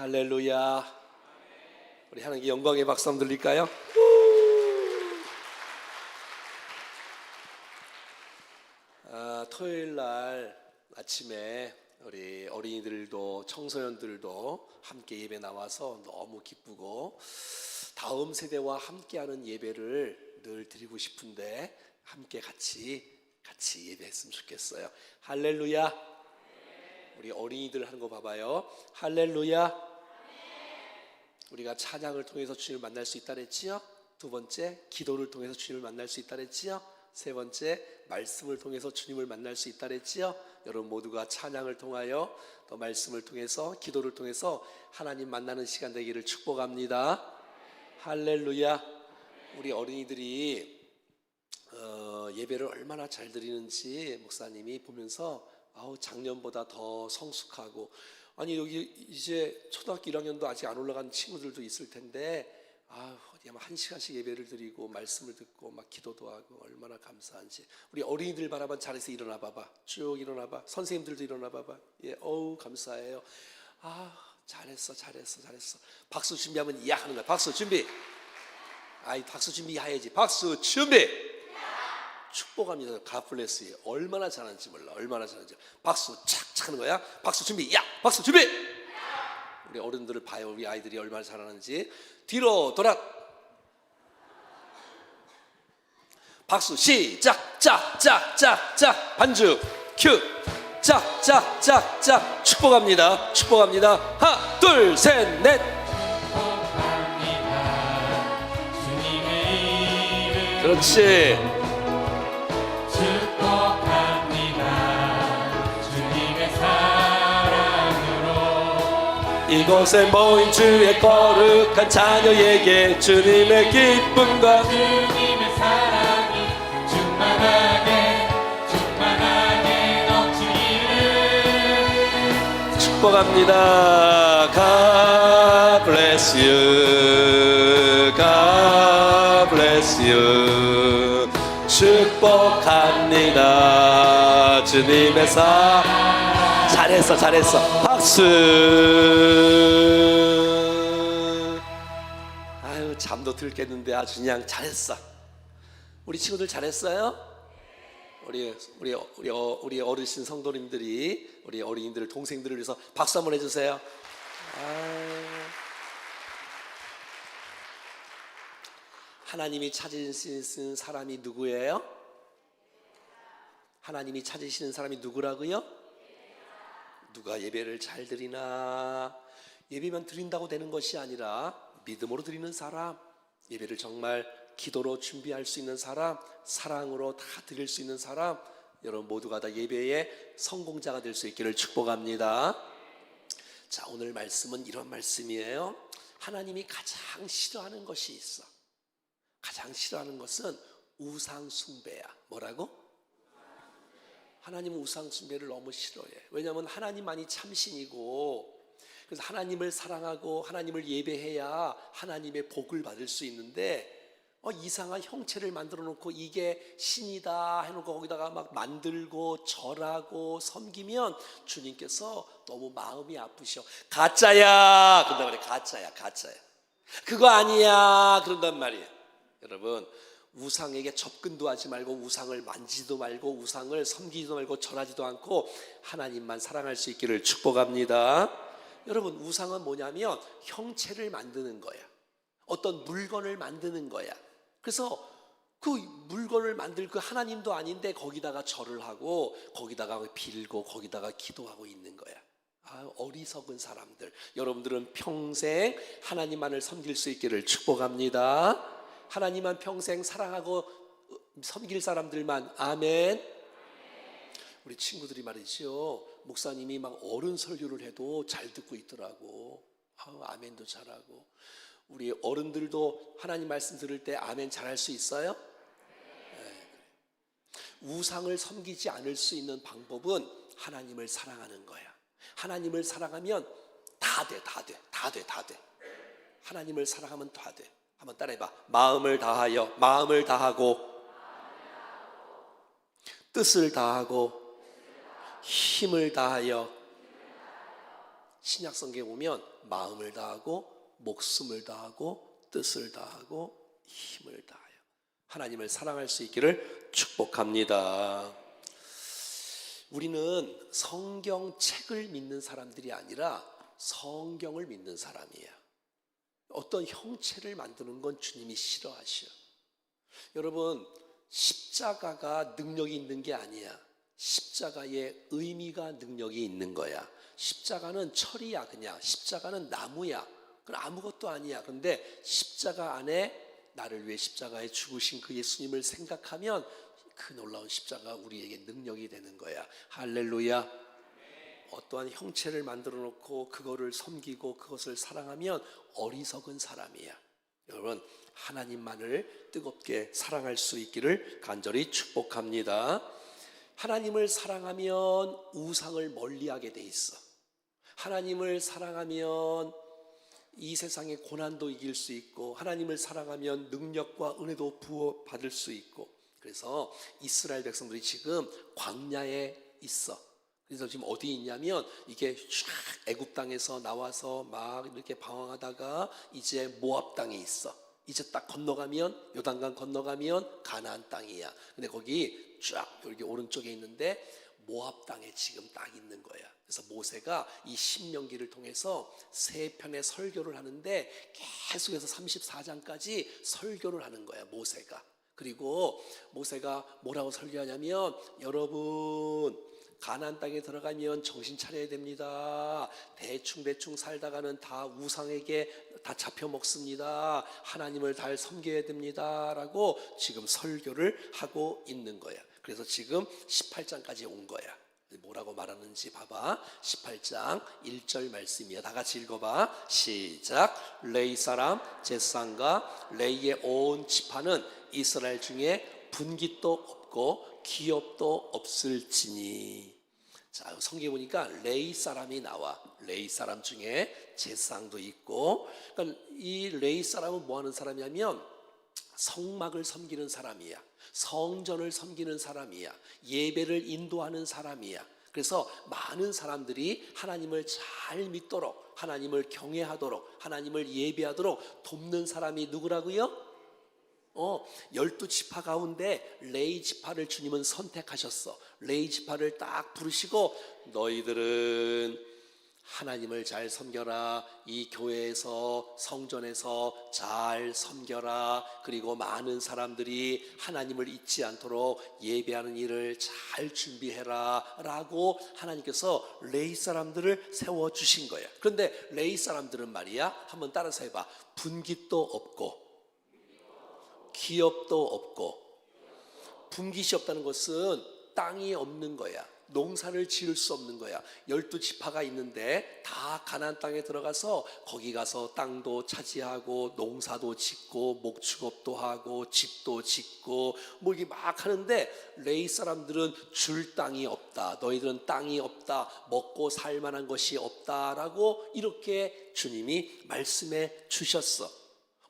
할렐루야. 우리 하나님께 영광의 박수 한번 들릴까요? 아, 토요일 날 아침에 우리 어린이들도 청소년들도 함께 예배 나와서 너무 기쁘고 다음 세대와 함께하는 예배를 늘 드리고 싶은데 함께 같이 같이 예배했으면 좋겠어요. 할렐루야. 우리 어린이들 하는 거 봐봐요. 할렐루야. 우리가 찬양을 통해서 주님을 만날 수 있다 그랬지요? 두 번째, 기도를 통해서 주님을 만날 수 있다 그랬지요? 세 번째, 말씀을 통해서 주님을 만날 수 있다 그랬지요? 여러분 모두가 찬양을 통하여 또 말씀을 통해서 기도를 통해서 하나님 만나는 시간 되기를 축복합니다. 할렐루야. 우리 어린이들이 어, 예배를 얼마나 잘 드리는지 목사님이 보면서 아우 작년보다 더 성숙하고 아니 여기 이제 초등학교 1학년도 아직 안 올라간 친구들도 있을 텐데 아 한 시간씩 예배를 드리고 말씀을 듣고 막 기도도 하고 얼마나 감사한지. 우리 어린이들 바라봐 잘해서 일어나 봐봐. 쭉 일어나 봐. 선생님들도 일어나 봐봐. 예 어우 감사해요. 아 잘했어 잘했어 잘했어. 박수 준비하면 야 하는 거야. 박수 준비. 아이 박수 준비 해야지. 박수 준비 축복합니다. 가플레스 얼마나 잘하는지 몰라. 얼마나 잘하는지. 박수 착착 하는 거야. 박수 준비. 야, 박수 준비. 우리 어른들을 봐요. 우리 아이들이 얼마나 잘하는지. 뒤로 돌아. 박수 시작. 짝 짝 짝 짝 반주 큐. 짝 짝 짝 짝 축복합니다. 축복합니다. 하나, 둘, 셋, 넷. 그렇지. 이곳에 모인 주의 거룩한 자녀에게 주님의 기쁨과 주님의 사랑이 충만하게 충만하게 넘치기를 축복합니다. God bless you. God bless you. 축복합니다. 주님의 사 잘했어, 잘했어. 박수. 아유, 잠도 들겠는데 아주 그냥 잘했어. 우리 친구들 잘했어요? 우리 우리 우리 어, 우리 어르신 성도님들이 우리 어린이들 동생들을 위해서 박수 한번 해주세요. 아. 하나님이 찾으시는 사람이 누구예요? 하나님이 찾으시는 사람이 누구라고요? 누가 예배를 잘 드리나? 예배만 드린다고 되는 것이 아니라 믿음으로 드리는 사람, 예배를 정말 기도로 준비할 수 있는 사람, 사랑으로 다 드릴 수 있는 사람, 여러분 모두가 다 예배의 성공자가 될 수 있기를 축복합니다. 자, 오늘 말씀은 이런 말씀이에요. 하나님이 가장 싫어하는 것이 있어. 가장 싫어하는 것은 우상 숭배야. 뭐라고? 하나님은 우상 숭배를 너무 싫어해. 왜냐하면 하나님만이 참신이고 그래서 하나님을 사랑하고 하나님을 예배해야 하나님의 복을 받을 수 있는데 어, 이상한 형체를 만들어 놓고 이게 신이다 해놓고 거기다가 막 만들고 절하고 섬기면 주님께서 너무 마음이 아프셔. 가짜야. 그런다 그래. 가짜야. 가짜야. 그거 아니야. 그런단 말이에요. 여러분 우상에게 접근도 하지 말고 우상을 만지도 말고 우상을 섬기지도 말고 절하지도 않고 하나님만 사랑할 수 있기를 축복합니다. 여러분 우상은 뭐냐면 형체를 만드는 거야. 어떤 물건을 만드는 거야. 그래서 그 물건을 만들 그 하나님도 아닌데 거기다가 절을 하고 거기다가 빌고 거기다가 기도하고 있는 거야. 아, 어리석은 사람들. 여러분들은 평생 하나님만을 섬길 수 있기를 축복합니다. 하나님만 평생 사랑하고 섬길 사람들만 아멘. 우리 친구들이 말이죠. 목사님이 막 어른 설교를 해도 잘 듣고 있더라고. 아우, 아멘도 잘하고. 우리 어른들도 하나님 말씀 들을 때 아멘 잘할 수 있어요? 네. 우상을 섬기지 않을 수 있는 방법은 하나님을 사랑하는 거야. 하나님을 사랑하면 다 돼, 다 돼, 다 돼, 다 돼. 하나님을 사랑하면 다 돼. 한번 따라해봐. 마음을 다하여, 마음을 다하고, 뜻을 다하고, 힘을 다하여, 신약 성경에 보면 마음을 다하고 목숨을 다하고 뜻을 다하고 힘을 다하여 하나님을 사랑할 수 있기를 축복합니다. 우리는 성경책을 믿는 사람들이 아니라 성경을 믿는 사람이에요. 어떤 형체를 만드는 건 주님이 싫어하셔. 여러분, 십자가가 능력이 있는 게 아니야. 십자가의 의미가 능력이 있는 거야. 십자가는 철이야, 그냥. 십자가는 나무야. 그건 아무것도 아니야. 그런데 십자가 안에 나를 위해 십자가에 죽으신 그 예수님을 생각하면 그 놀라운 십자가 우리에게 능력이 되는 거야. 할렐루야. 어떠한 형체를 만들어 놓고 그거를 섬기고 그것을 사랑하면 어리석은 사람이야. 여러분 하나님만을 뜨겁게 사랑할 수 있기를 간절히 축복합니다. 하나님을 사랑하면 우상을 멀리하게 돼 있어. 하나님을 사랑하면 이 세상의 고난도 이길 수 있고 하나님을 사랑하면 능력과 은혜도 부어 받을 수 있고 그래서 이스라엘 백성들이 지금 광야에 있어. 그래서 지금 어디 있냐면 이게 쫙 애굽 땅에서 나와서 막 이렇게 방황하다가 이제 모압 땅에 있어. 이제 딱 건너가면 요단강 건너가면 가나안 땅이야. 근데 거기 쫙 여기 오른쪽에 있는데 모압 땅에 지금 딱 있는 거야. 그래서 모세가 이 신명기를 통해서 세 편의 설교를 하는데 계속해서 34장까지 설교를 하는 거야, 모세가. 그리고 모세가 뭐라고 설교하냐면 여러분 가나안 땅에 들어가면 정신 차려야 됩니다. 대충 대충 살다가는 다 우상에게 다 잡혀 먹습니다. 하나님을 잘 섬겨야 됩니다라고 지금 설교를 하고 있는 거야. 그래서 지금 18장까지 온 거야. 뭐라고 말하는지 봐봐. 18장 1절 말씀이야. 다 같이 읽어봐. 시작. 레이 사람 제상과 레이의 온 지파는 이스라엘 중에 분깃도 없고 기업도 없을지니. 자, 성경에 보니까 레이 사람이 나와. 레이 사람 중에 제상도 있고. 그러니까 이 레이 사람은 뭐 하는 사람이냐면 성막을 섬기는 사람이야. 성전을 섬기는 사람이야. 예배를 인도하는 사람이야. 그래서 많은 사람들이 하나님을 잘 믿도록, 하나님을 경외하도록, 하나님을 예배하도록 돕는 사람이 누구라고요? 어, 열두 지파 가운데 레이 지파를 주님은 선택하셨어. 레이 지파를 딱 부르시고 너희들은 하나님을 잘 섬겨라. 이 교회에서 성전에서 잘 섬겨라. 그리고 많은 사람들이 하나님을 잊지 않도록 예배하는 일을 잘 준비해라. 라고 하나님께서 레이 사람들을 세워 주신 거예요. 그런데 레이 사람들은 말이야. 한번 따라서 해봐. 분깃도 없고 기업도 없고 분깃이 없다는 것은 땅이 없는 거야. 농사를 지을 수 없는 거야. 열두 지파가 있는데 다 가나안 땅에 들어가서 거기 가서 땅도 차지하고 농사도 짓고 목축업도 하고 집도 짓고 뭐 이게 막 하는데 레이 사람들은 줄 땅이 없다. 너희들은 땅이 없다. 먹고 살 만한 것이 없다라고 이렇게 주님이 말씀해 주셨어.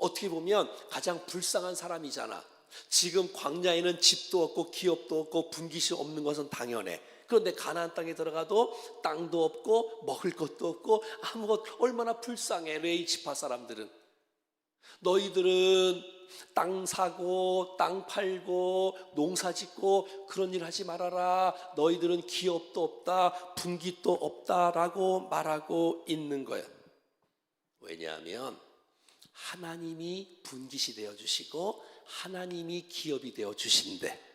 어떻게 보면 가장 불쌍한 사람이잖아. 지금 광야에는 집도 없고 기업도 없고 분깃이 없는 것은 당연해. 그런데 가나안 땅에 들어가도 땅도 없고 먹을 것도 없고 아무것 얼마나 불쌍해 레이 지파 사람들은. 너희들은 땅 사고 땅 팔고 농사 짓고 그런 일 하지 말아라. 너희들은 기업도 없다. 분깃도 없다라고 말하고 있는 거야. 왜냐하면 하나님이 분깃이 되어 주시고 하나님이 기업이 되어 주신대.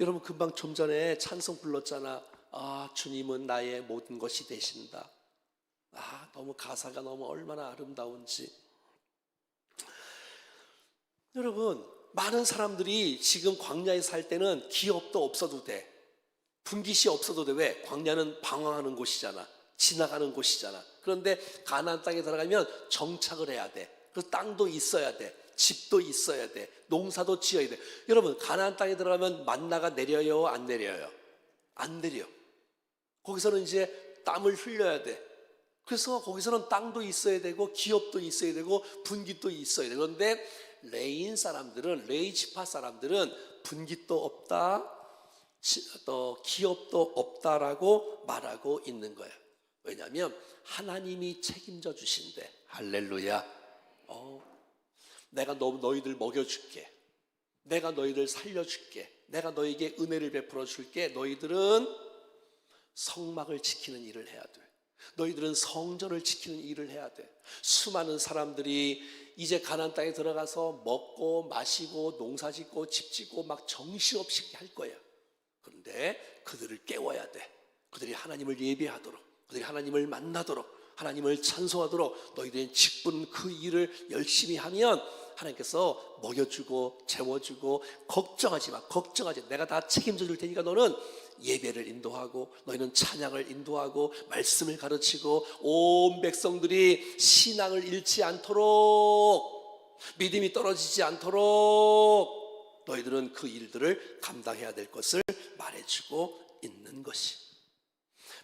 여러분 금방 좀 전에 찬송 불렀잖아. 아 주님은 나의 모든 것이 되신다. 아 너무 가사가 너무 얼마나 아름다운지. 여러분 많은 사람들이 지금 광야에 살 때는 기업도 없어도 돼. 분깃이 없어도 돼. 왜? 광야는 방황하는 곳이잖아. 지나가는 곳이잖아. 그런데 가나안 땅에 들어가면 정착을 해야 돼. 그 땅도 있어야 돼. 집도 있어야 돼. 농사도 지어야 돼. 여러분, 가나안 땅에 들어가면 만나가 내려요, 안 내려요? 안 내려. 거기서는 이제 땀을 흘려야 돼. 그래서 거기서는 땅도 있어야 되고 기업도 있어야 되고 분깃도 있어야 돼. 그런데 레인 사람들은 레이 지파 사람들은 분깃도 없다. 지- 또 기업도 없다라고 말하고 있는 거야. 왜냐하면 하나님이 책임져 주신대. 할렐루야. 어, 내가 너, 너희들 먹여줄게. 내가 너희들 살려줄게. 내가 너에게 은혜를 베풀어 줄게. 너희들은 성막을 지키는 일을 해야 돼. 너희들은 성전을 지키는 일을 해야 돼. 수많은 사람들이 이제 가나안 땅에 들어가서 먹고 마시고 농사 짓고 집 짓고 막 정신없이 할 거야. 그런데 그들을 깨워야 돼. 그들이 하나님을 예배하도록, 그들이 하나님을 만나도록, 하나님을 찬송하도록 너희들의 직분 그 일을 열심히 하면 하나님께서 먹여주고 재워주고 걱정하지 마. 걱정하지. 마. 내가 다 책임져 줄 테니까 너는 예배를 인도하고 너희는 찬양을 인도하고 말씀을 가르치고 온 백성들이 신앙을 잃지 않도록 믿음이 떨어지지 않도록 너희들은 그 일들을 감당해야 될 것을 말해주고 있는 것이.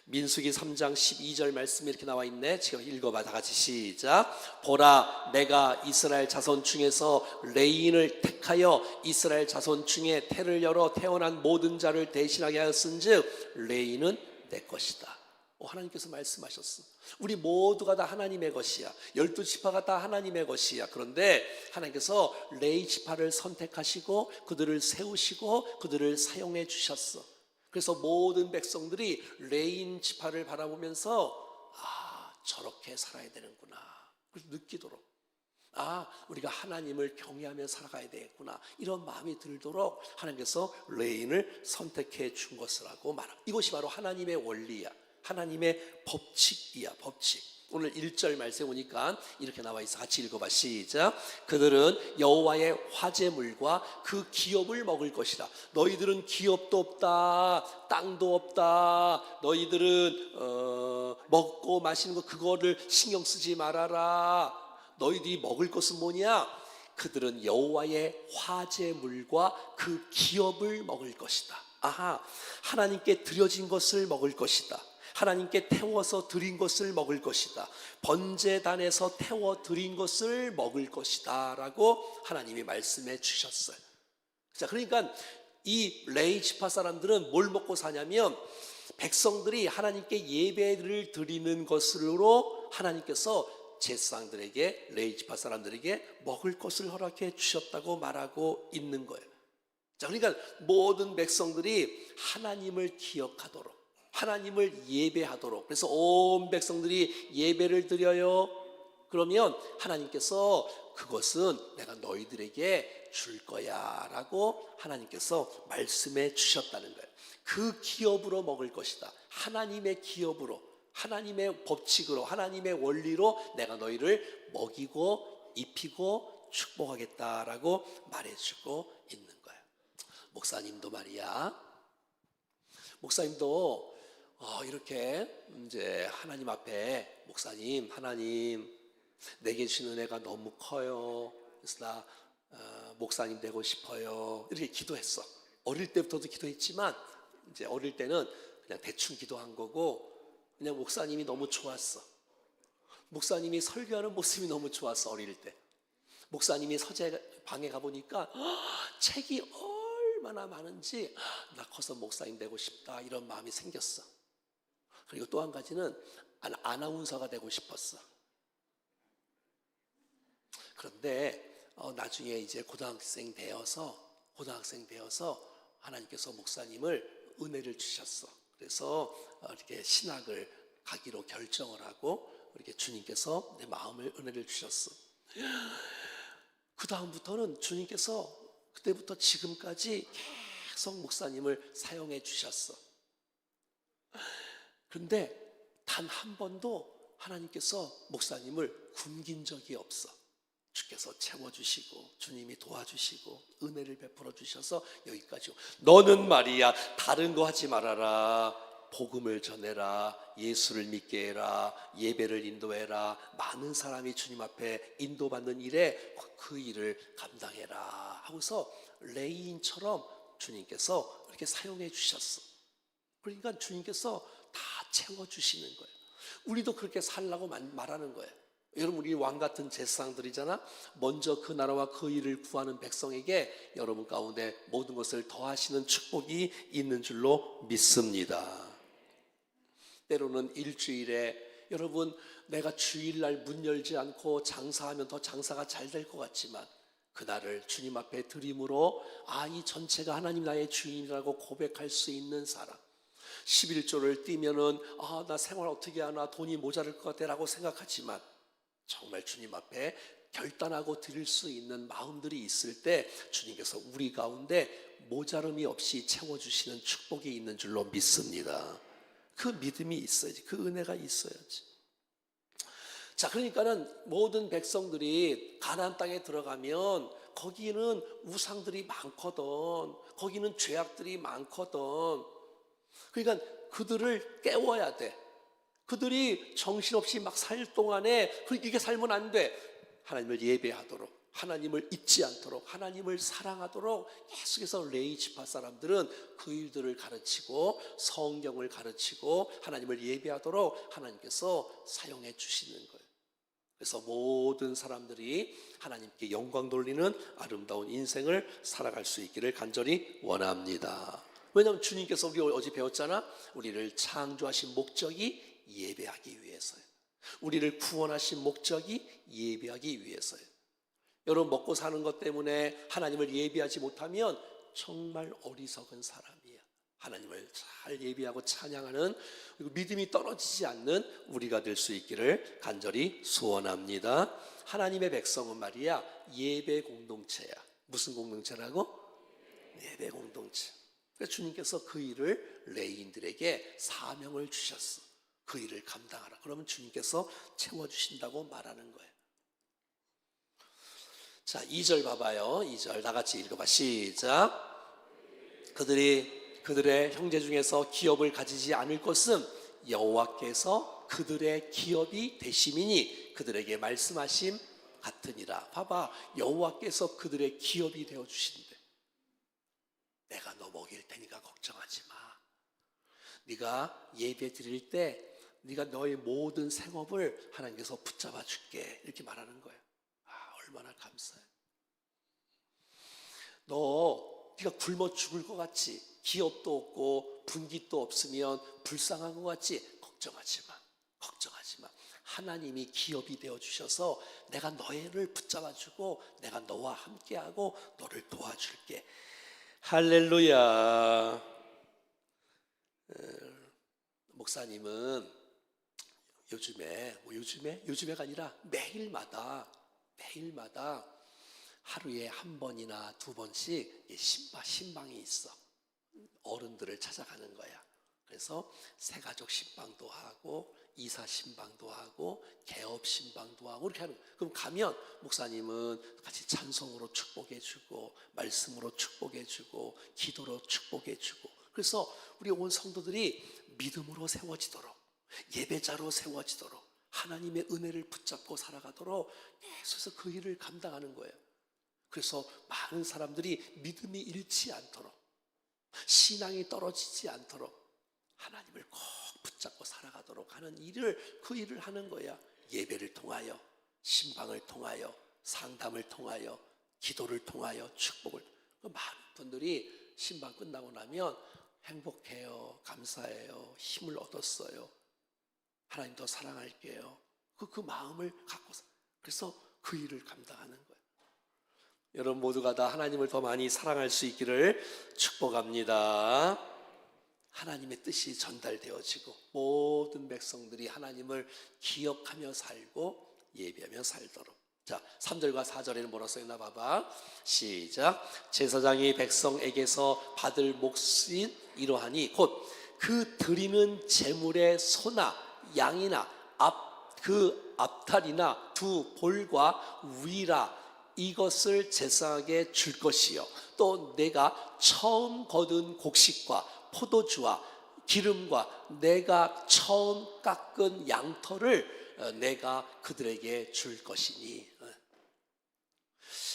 민수기 3장 12절 말씀이 이렇게 나와 있네. 지금 읽어봐. 다 같이 시작. 보라, 내가 이스라엘 자손 중에서 레인을 택하여 이스라엘 자손 중에 태를 열어 태어난 모든 자를 대신하게 하였은즉 레인은 내 것이다. 오, 하나님께서 말씀하셨어. 우리 모두가 다 하나님의 것이야. 열두 지파가 다 하나님의 것이야. 그런데 하나님께서 레이 지파를 선택하시고 그들을 세우시고 그들을 사용해 주셨어. 그래서 모든 백성들이 레인 지파를 바라보면서 아 저렇게 살아야 되는구나. 그래서 느끼도록 아 우리가 하나님을 경외하며 살아가야 되겠구나 이런 마음이 들도록 하나님께서 레인을 선택해 준 것이라고 말합니다. 이것이 바로 하나님의 원리야. 하나님의 법칙이야 법칙. 오늘 1절 말씀 보니까 이렇게 나와 있어. 같이 읽어봐. 시작. 그들은 여호와의 화제물과 그 기업을 먹을 것이다. 너희들은 기업도 없다. 땅도 없다. 너희들은 어, 먹고 마시는 거 그거를 신경 쓰지 말아라. 너희들이 먹을 것은 뭐냐? 그들은 여호와의 화제물과 그 기업을 먹을 것이다. 아하, 하나님께 드려진 것을 먹을 것이다. 하나님께 태워서 드린 것을 먹을 것이다. 번제단에서 태워 드린 것을 먹을 것이다 라고 하나님이 말씀해 주셨어요. 자, 그러니까 이 레이 지파 사람들은 뭘 먹고 사냐면 백성들이 하나님께 예배를 드리는 것으로 하나님께서 제사장들에게 레이 지파 사람들에게 먹을 것을 허락해 주셨다고 말하고 있는 거예요. 자, 그러니까 모든 백성들이 하나님을 기억하도록 하나님을 예배하도록 그래서 온 백성들이 예배를 드려요. 그러면 하나님께서 그것은 내가 너희들에게 줄 거야라고 하나님께서 말씀해 주셨다는 거예요. 그 기업으로 먹을 것이다. 하나님의 기업으로 하나님의 법칙으로 하나님의 원리로 내가 너희를 먹이고 입히고 축복하겠다라고 말해주고 있는 거예요. 목사님도 말이야. 목사님도 어, 이렇게 이제 하나님 앞에 목사님, 하나님 내게 주신 은혜가 너무 커요. 그래서 나 어, 목사님 되고 싶어요. 이렇게 기도했어. 어릴 때부터도 기도했지만 이제 어릴 때는 그냥 대충 기도한 거고 그냥 목사님이 너무 좋았어. 목사님이 설교하는 모습이 너무 좋았어 어릴 때. 목사님이 서재 방에 가 보니까 책이 얼마나 많은지 나 커서 목사님 되고 싶다 이런 마음이 생겼어. 그리고 또 한 가지는 아- 아나운서가 되고 싶었어. 그런데 어, 나중에 이제 고등학생 되어서 고등학생 되어서 하나님께서 목사님을 은혜를 주셨어. 그래서 어, 이렇게 신학을 가기로 결정을 하고 이렇게 주님께서 내 마음을 은혜를 주셨어. 그 다음부터는 주님께서 그때부터 지금까지 계속 목사님을 사용해 주셨어. 그런데 단 한 번도 하나님께서 목사님을 굶긴 적이 없어. 주께서 채워주시고 주님이 도와주시고 은혜를 베풀어 주셔서 여기까지. 오- 너는 말이야 다른 거 하지 말아라. 복음을 전해라. 예수를 믿게 해라. 예배를 인도해라. 많은 사람이 주님 앞에 인도받는 일에 그 일을 감당해라. 하고서 레인처럼 주님께서 이렇게 사용해 주셨어. 그러니까 주님께서 다 채워주시는 거예요. 우리도 그렇게 살라고 말- 말하는 거예요. 여러분, 우리 왕 같은 제사장들이잖아. 먼저 그 나라와 그 일을 구하는 백성에게 여러분 가운데 모든 것을 더하시는 축복이 있는 줄로 믿습니다. 때로는 일주일에 여러분 내가 주일날 문 열지 않고 장사하면 더 장사가 잘 될 것 같지만 그날을 주님 앞에 드림으로 아 이 전체가 하나님 나의 주인이라고 고백할 수 있는 사람 11조를 띄면은 아 나 생활 어떻게 하나 돈이 모자랄 것 같아라고 생각하지만 정말 주님 앞에 결단하고 드릴 수 있는 마음들이 있을 때 주님께서 우리 가운데 모자름이 없이 채워 주시는 축복이 있는 줄로 믿습니다. 그 믿음이 있어야지. 그 은혜가 있어야지. 자, 그러니까는 모든 백성들이 가나안 땅에 들어가면 거기는 우상들이 많거든. 거기는 죄악들이 많거든. 그러니까 그들을 깨워야 돼. 그들이 정신없이 막 살 동안에 그 이게 살면 안 돼. 하나님을 예배하도록 하나님을 잊지 않도록 하나님을 사랑하도록 계속해서 레이 지파 사람들은 그 일들을 가르치고 성경을 가르치고 하나님을 예배하도록 하나님께서 사용해 주시는 거예요. 그래서 모든 사람들이 하나님께 영광 돌리는 아름다운 인생을 살아갈 수 있기를 간절히 원합니다. 왜냐하면 주님께서 우리 어제 배웠잖아. 우리를 창조하신 목적이 예배하기 위해서예요. 우리를 구원하신 목적이 예배하기 위해서예요. 여러분 먹고 사는 것 때문에 하나님을 예배하지 못하면 정말 어리석은 사람이야. 하나님을 잘 예배하고 찬양하는 그리고 믿음이 떨어지지 않는 우리가 될 수 있기를 간절히 소원합니다. 하나님의 백성은 말이야 예배 공동체야. 무슨 공동체라고? 예배 공동체. 그래서 주님께서 그 일을 레인들에게 사명을 주셨어. 그 일을 감당하라. 그러면 주님께서 채워주신다고 말하는 거예요. 자, 2절 봐봐요. 2절 다 같이 읽어봐. 시작. 그들이 그들의 형제 중에서 기업을 가지지 않을 것은 여호와께서 그들의 기업이 되심이니 그들에게 말씀하심 같으니라. 봐봐. 여호와께서 그들의 기업이 되어 주신대. 내가 너 먹일 테니까 걱정하지 마. 네가 예배 드릴 때 네가 너의 모든 생업을 하나님께서 붙잡아 줄게. 이렇게 말하는 거예요. 아, 얼마나 감사해. 너 네가 굶어 죽을 것 같지? 기업도 없고 분깃도 없으면 불쌍한 것 같지? 걱정하지 마. 걱정하지 마. 하나님이 기업이 되어 주셔서 내가 너희를 붙잡아 주고 내가 너와 함께하고 너를 도와줄게. 할렐루야. 목사님은 요즘에 뭐 요즘에 요즘에가 아니라 매일마다 매일마다 하루에 한 번이나 두 번씩 이 신방 신방이 있어 어른들을 찾아가는 거야. 그래서 새가족 신방도 하고 이사 신방도 하고 개업 신방도 하고 이렇게 하는. 그럼 가면 목사님은 같이 찬송으로 축복해 주고 말씀으로 축복해 주고 기도로 축복해 주고. 그래서 우리 온 성도들이 믿음으로 세워지도록 예배자로 세워지도록 하나님의 은혜를 붙잡고 살아가도록 계속해서 그 일을 감당하는 거예요. 그래서 많은 사람들이 믿음이 잃지 않도록 신앙이 떨어지지 않도록 하나님을 꼭 붙잡고 살아가도록 하는 일을 그 일을 하는 거야. 예배를 통하여 신방을 통하여 상담을 통하여 기도를 통하여 축복을 그 많은 분들이 신방 끝나고 나면 행복해요. 감사해요. 힘을 얻었어요. 하나님 더 사랑할게요. 그, 그 마음을 갖고서. 그래서 그 일을 감당하는 거예요. 여러분 모두가 다 하나님을 더 많이 사랑할 수 있기를 축복합니다. 하나님의 뜻이 전달되어지고 모든 백성들이 하나님을 기억하며 살고 예배하며 살도록. 자, 3절과 4절에는 뭐라 써있나 봐봐. 시작. 제사장이 백성에게서 받을 몫인 이러하니 곧 그 드리는 제물의 소나 양이나 앞 그 앞탈이나 두 볼과 위라 이것을 제사하게 줄 것이요 또 내가 처음 거둔 곡식과 포도주와 기름과 내가 처음 깎은 양털을 어, 내가 그들에게 줄 것이니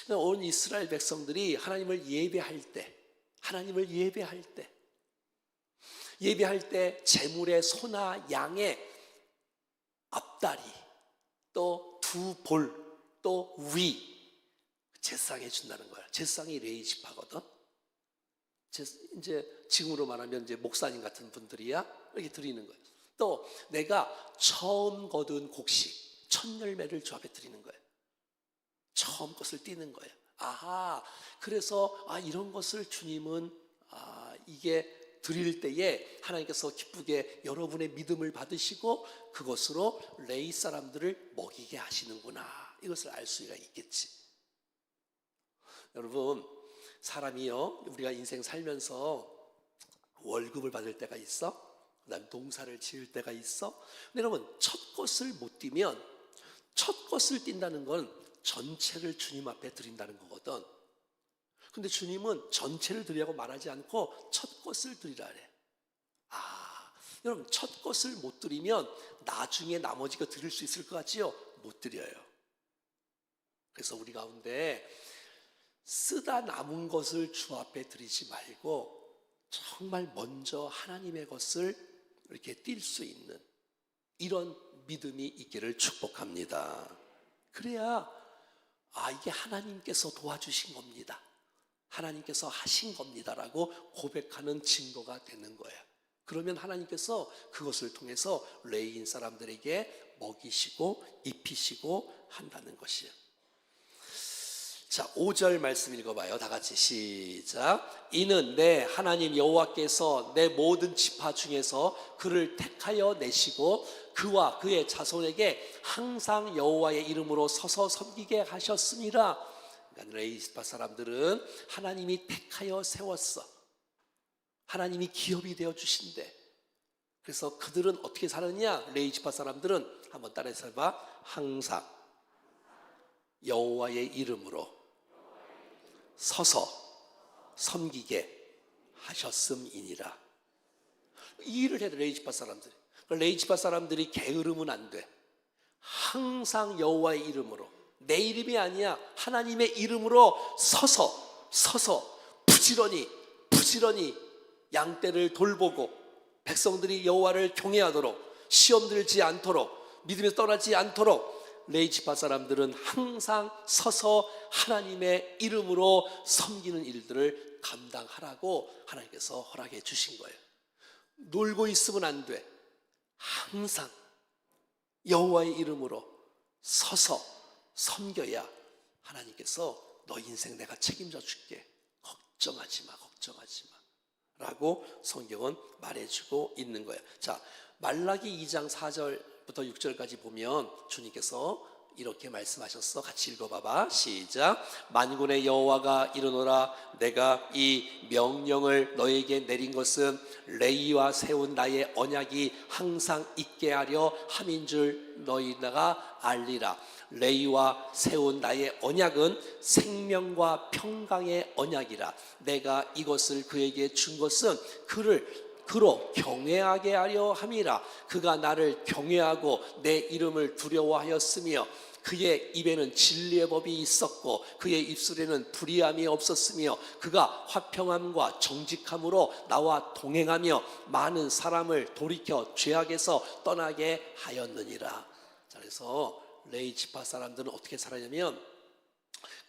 어. 온 이스라엘 백성들이 하나님을 예배할 때 하나님을 예배할 때 예배할 때 제물의 소나 양의 앞다리 또 두 볼 또 위 제사상해 준다는 거야. 제사상이 레이지파거든. 제- 이제 지금으로 말하면 이제 목사님 같은 분들이야 이렇게 드리는 거예요. 또 내가 처음 거둔 곡식 첫 열매를 주 앞에 드리는 거예요. 처음 것을 띠는 거예요. 아하, 그래서 아 이런 것을 주님은 아 이게 드릴 때에 하나님께서 기쁘게 여러분의 믿음을 받으시고 그것으로 레이 사람들을 먹이게 하시는구나. 이것을 알 수가 있겠지. 여러분, 사람이요, 우리가 인생 살면서 월급을 받을 때가 있어. 그다음 농사를 지을 때가 있어. 근데 여러분, 첫 것을 못 띠면 첫 것을 띈다는 건 전체를 주님 앞에 드린다는 거거든. 근데 주님은 전체를 드리라고 말하지 않고 첫 것을 드리라 그래. 아, 여러분 첫 것을 못 드리면 나중에 나머지가 드릴 수 있을 것 같지요? 못 드려요. 그래서 우리 가운데 쓰다 남은 것을 주 앞에 드리지 말고 정말 먼저 하나님의 것을 이렇게 뛸수 있는 이런 믿음이 있기를 축복합니다. 그래야 아 이게 하나님께서 도와주신 겁니다. 하나님께서 하신 겁니다라고 고백하는 증거가 되는 거예요. 그러면 하나님께서 그것을 통해서 레이인 사람들에게 먹이시고 입히시고 한다는 것이에요. 자, 5절 말씀 읽어봐요. 다 같이 시작. 이는 내 하나님 여호와께서 내 모든 지파 중에서 그를 택하여 내시고 그와 그의 자손에게 항상 여호와의 이름으로 서서 섬기게 하셨습니다. 그러니까 레이스파 사람들은 하나님이 택하여 세웠어. 하나님이 기업이 되어 주신대. 그래서 그들은 어떻게 사느냐? 레이지파 사람들은 한번 따라서 해봐. 항상 여호와의 이름으로 서서 섬기게 하셨음이니라. 이 일을 해도 레이지파 사람들이. 레이지파 사람들이 게으르면 안 돼. 항상 여호와의 이름으로 내 이름이 아니야 하나님의 이름으로 서서 서서 부지런히 부지런히 양떼를 돌보고 백성들이 여호와를 경외하도록 시험 들지 않도록 믿음에서 떠나지 않도록 레이 지파 사람들은 항상 서서 하나님의 이름으로 섬기는 일들을 감당하라고 하나님께서 허락해 주신 거예요. 놀고 있으면 안 돼. 항상 여호와의 이름으로 서서 섬겨야 하나님께서 너 인생 내가 책임져 줄게. 걱정하지 마, 걱정하지 마. 라고 성경은 말해주고 있는 거예요. 자, 말라기 2장 4절 부터 6절까지 보면 주님께서 이렇게 말씀하셨어. 같이 읽어봐봐. 시작. 만군의 여호와가 이르노라. 내가 이 명령을 너에게 내린 것은 레이와 세운 나의 언약이 항상 있게 하려 함인 줄 너희가 알리라. 레이와 세운 나의 언약은 생명과 평강의 언약이라. 내가 이것을 그에게 준 것은 그를 그로 경외하게 하려 함이라 그가 나를 경외하고 내 이름을 두려워하였으며 그의 입에는 진리의 법이 있었고 그의 입술에는 불의함이 없었으며 그가 화평함과 정직함으로 나와 동행하며 많은 사람을 돌이켜 죄악에서 떠나게 하였느니라. 자, 그래서 레이 지파 사람들은 어떻게 살았냐면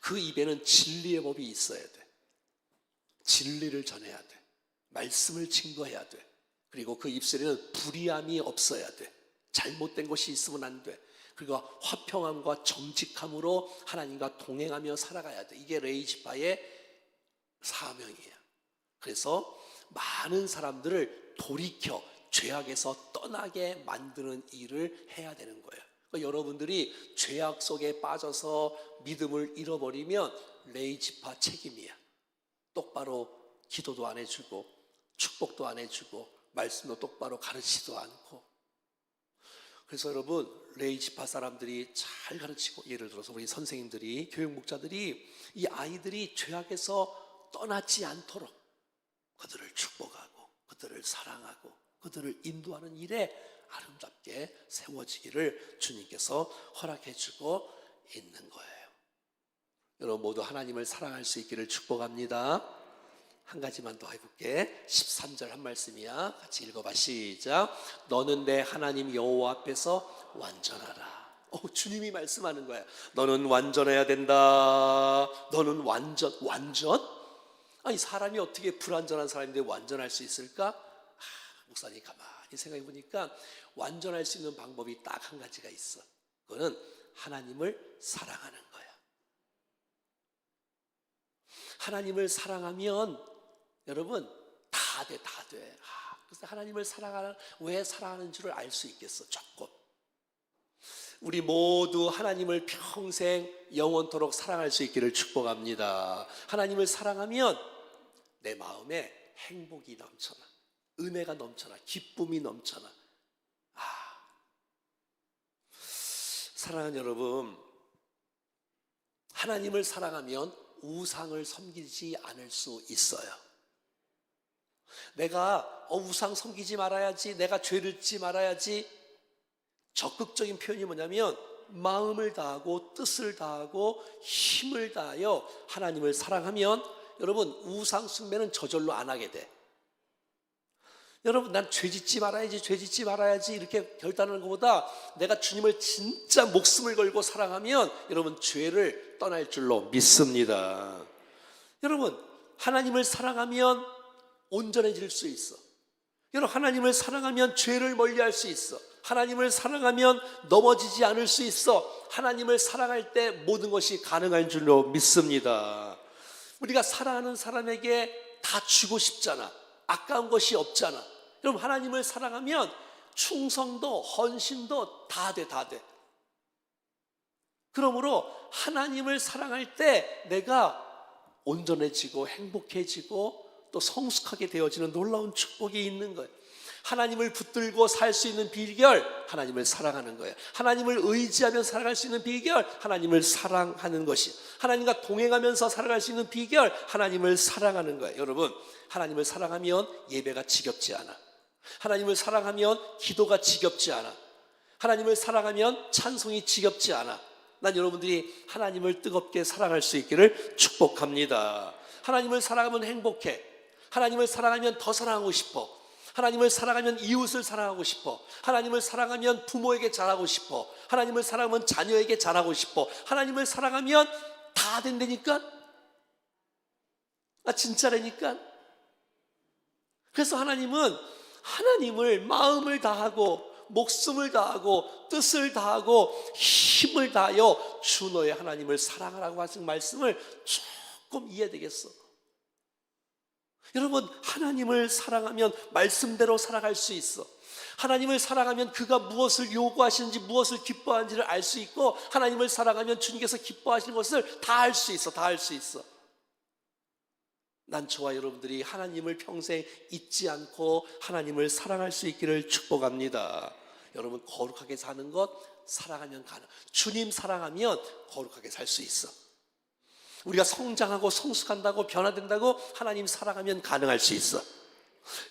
그 입에는 진리의 법이 있어야 돼. 진리를 전해야 돼. 말씀을 증거해야 돼. 그리고 그 입술에는 불의함이 없어야 돼. 잘못된 것이 있으면 안 돼. 그리고 화평함과 정직함으로 하나님과 동행하며 살아가야 돼. 이게 레이지파의 사명이에요. 그래서 많은 사람들을 돌이켜 죄악에서 떠나게 만드는 일을 해야 되는 거예요. 그러니까 여러분들이 죄악 속에 빠져서 믿음을 잃어버리면 레이지파 책임이야. 똑바로 기도도 안 해주고 축복도 안 해주고 말씀도 똑바로 가르치지도 않고 그래서 여러분 레이지파 사람들이 잘 가르치고 예를 들어서 우리 선생님들이 교육 목자들이 이 아이들이 죄악에서 떠나지 않도록 그들을 축복하고 그들을 사랑하고 그들을 인도하는 일에 아름답게 세워지기를 주님께서 허락해 주고 있는 거예요. 여러분 모두 하나님을 사랑할 수 있기를 축복합니다. 한 가지만 더 해볼게. 13절 한 말씀이야. 같이 읽어봐. 시작. 너는 내 하나님 여호와 앞에서 완전하라. 어, 주님이 말씀하는 거야. 너는 완전해야 된다. 너는 완전, 완전? 아니, 사람이 어떻게 불완전한 사람인데 완전할 수 있을까? 아, 목사님 가만히 생각해 보니까 완전할 수 있는 방법이 딱 한 가지가 있어. 그거는 하나님을 사랑하는 거야. 하나님을 사랑하면 여러분 다 돼, 다 돼. 아, 그래서 하나님을 사랑하는 왜 사랑하는 줄을 알 수 있겠어. 조금. 우리 모두 하나님을 평생 영원토록 사랑할 수 있기를 축복합니다. 하나님을 사랑하면 내 마음에 행복이 넘쳐나. 은혜가 넘쳐나. 기쁨이 넘쳐나. 아. 사랑하는 여러분, 하나님을 사랑하면 우상을 섬기지 않을 수 있어요. 내가 어, 우상 섬기지 말아야지, 내가 죄를 짓지 말아야지. 적극적인 표현이 뭐냐면 마음을 다하고 뜻을 다하고 힘을 다하여 하나님을 사랑하면 여러분 우상 숭배는 저절로 안 하게 돼. 여러분 난 죄짓지 말아야지 죄짓지 말아야지 이렇게 결단하는 것보다 내가 주님을 진짜 목숨을 걸고 사랑하면 여러분 죄를 떠날 줄로 믿습니다. 여러분 하나님을 사랑하면 온전해질 수 있어. 여러분 하나님을 사랑하면 죄를 멀리 할 수 있어. 하나님을 사랑하면 넘어지지 않을 수 있어. 하나님을 사랑할 때 모든 것이 가능한 줄로 믿습니다. 우리가 사랑하는 사람에게 다 주고 싶잖아. 아까운 것이 없잖아. 여러분 하나님을 사랑하면 충성도 헌신도 다 돼, 다 돼. 그러므로 하나님을 사랑할 때 내가 온전해지고 행복해지고 또 성숙하게 되어지는 놀라운 축복이 있는 거예요. 하나님을 붙들고 살 수 있는 비결, 하나님을 사랑하는 거예요. 하나님을 의지하며 살아갈 수 있는 비결, 하나님을 사랑하는 것이. 하나님과 동행하면서 살아갈 수 있는 비결, 하나님을 사랑하는 거예요. 여러분, 하나님을 사랑하면 예배가 지겹지 않아. 하나님을 사랑하면 기도가 지겹지 않아. 하나님을 사랑하면 찬송이 지겹지 않아. 난 여러분들이 하나님을 뜨겁게 사랑할 수 있기를 축복합니다. 하나님을 사랑하면 행복해. 하나님을 사랑하면 더 사랑하고 싶어. 하나님을 사랑하면 이웃을 사랑하고 싶어. 하나님을 사랑하면 부모에게 잘하고 싶어. 하나님을 사랑하면 자녀에게 잘하고 싶어. 하나님을 사랑하면 다 된다니까? 아, 진짜라니까? 그래서 하나님은 하나님을 마음을 다하고 목숨을 다하고 뜻을 다하고 힘을 다하여 주 너의 하나님을 사랑하라고 하신 말씀을 조금 이해되겠어. 여러분 하나님을 사랑하면 말씀대로 살아갈 수 있어. 하나님을 사랑하면 그가 무엇을 요구하시는지 무엇을 기뻐하는지를 알 수 있고 하나님을 사랑하면 주님께서 기뻐하시는 것을 다 알 수 있어. 다 알 수 있어. 난 저와 여러분들이 하나님을 평생 잊지 않고 하나님을 사랑할 수 있기를 축복합니다. 여러분 거룩하게 사는 것 사랑하면 가능. 주님 사랑하면 거룩하게 살 수 있어. 우리가 성장하고 성숙한다고 변화된다고 하나님 사랑하면 가능할 수 있어.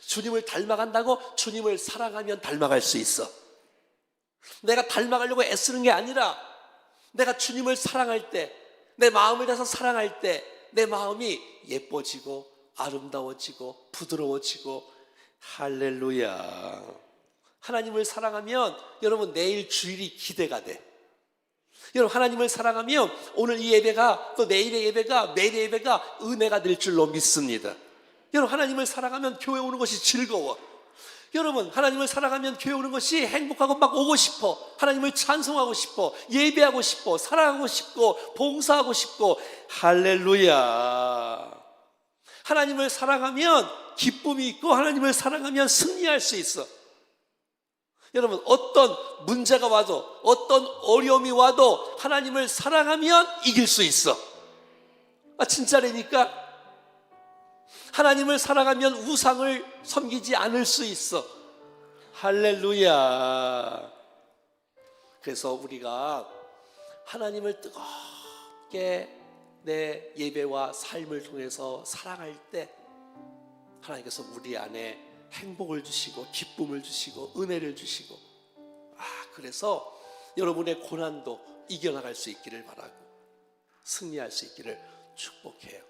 주님을 닮아간다고 주님을 사랑하면 닮아갈 수 있어. 내가 닮아가려고 애쓰는 게 아니라 내가 주님을 사랑할 때, 내 마음을 다해서 사랑할 때, 내 마음이 예뻐지고 아름다워지고 부드러워지고 할렐루야. 하나님을 사랑하면 여러분 내일 주일이 기대가 돼. 여러분 하나님을 사랑하면 오늘 이 예배가 또 내일의 예배가 내일의 예배가 은혜가 될 줄로 믿습니다. 여러분 하나님을 사랑하면 교회 오는 것이 즐거워. 여러분 하나님을 사랑하면 교회 오는 것이 행복하고 막 오고 싶어. 하나님을 찬송하고 싶어. 예배하고 싶어. 사랑하고 싶고 봉사하고 싶고 할렐루야. 하나님을 사랑하면 기쁨이 있고 하나님을 사랑하면 승리할 수 있어. 여러분 어떤 문제가 와도 어떤 어려움이 와도 하나님을 사랑하면 이길 수 있어. 아 진짜라니까 하나님을 사랑하면 우상을 섬기지 않을 수 있어. 할렐루야. 그래서 우리가 하나님을 뜨겁게 내 예배와 삶을 통해서 사랑할 때 하나님께서 우리 안에 행복을 주시고 기쁨을 주시고 은혜를 주시고 아 그래서 여러분의 고난도 이겨나갈 수 있기를 바라고 승리할 수 있기를 축복해요.